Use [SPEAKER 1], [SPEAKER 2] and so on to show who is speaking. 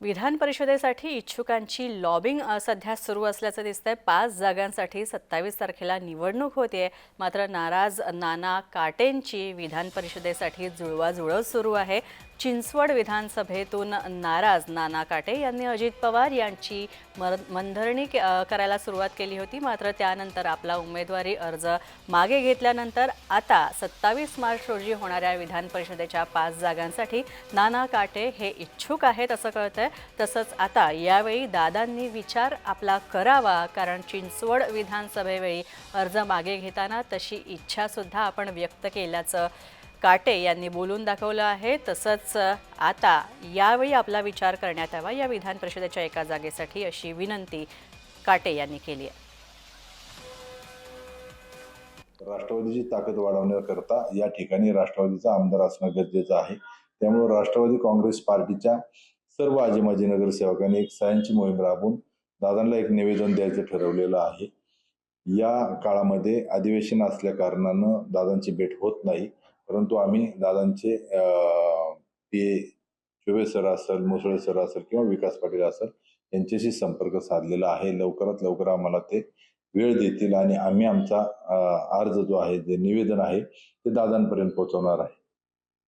[SPEAKER 1] विधान परिषदेसाठी इच्छुकांची लॉबिंग सध्या सुरू असल्याचं दिसतंय. पाच जागांसाठी सत्तावीस तारखेला निवडणूक होते मात्र नाराज नाना काटेंची विधान परिषदेसाठी जुळवाजुळव सुरू आहे. चिंचवड विधानसभेतून नाराज नाना काटे यांनी अजित पवार यांची मर मनधरणी के- करायला सुरुवात केली होती. मात्र त्यानंतर आपला उमेदवारी अर्ज मागे घेतल्यानंतर आता सत्तावीस मार्च रोजी होणाऱ्या विधान परिषदेच्या पाच जागांसाठी नाना काटे हे इच्छुक आहेत असं कळतंय. तसंच आता यावेळी दादांनी विचार आपला करावा कारण चिंचवड विधानसभेवेळी अर्ज मागे घेताना तशी इच्छासुद्धा आपण व्यक्त केल्याचं काटे यांनी बोलून दाखवलं आहे. तसंच आता यावेळी आपला विचार करण्यात यावा या विधान परिषदेच्या एका जागेसाठी अशी विनंती काटे यांनी केली आहे.
[SPEAKER 2] राष्ट्रवादीची ताकद वाढवण्याकरता या ठिकाणी राष्ट्रवादीचा आमदार असणं गरजेचं आहे. त्यामुळे राष्ट्रवादी काँग्रेस पार्टीच्या सर्व आजी माजी नगरसेवकांनी एक सह्यांची मोहीम राबवून दादांना एक निवेदन द्यायचं ठरवलेलं आहे. या काळामध्ये अधिवेशन असल्या कारणानं दादांची भेट होत नाही. परंतु आम्ही दादांचे अं, ते शुभे सर असेल मुसळे सर असेल किंवा विकास पाटील असेल यांच्याशी संपर्क साधलेला आहे. लवकरात लवकर आम्हाला ते वेळ देतील आणि आम्ही आमचा अर्ज जो आहे जे निवेदन आहे ते दादांपर्यंत पोहोचवणार आहे.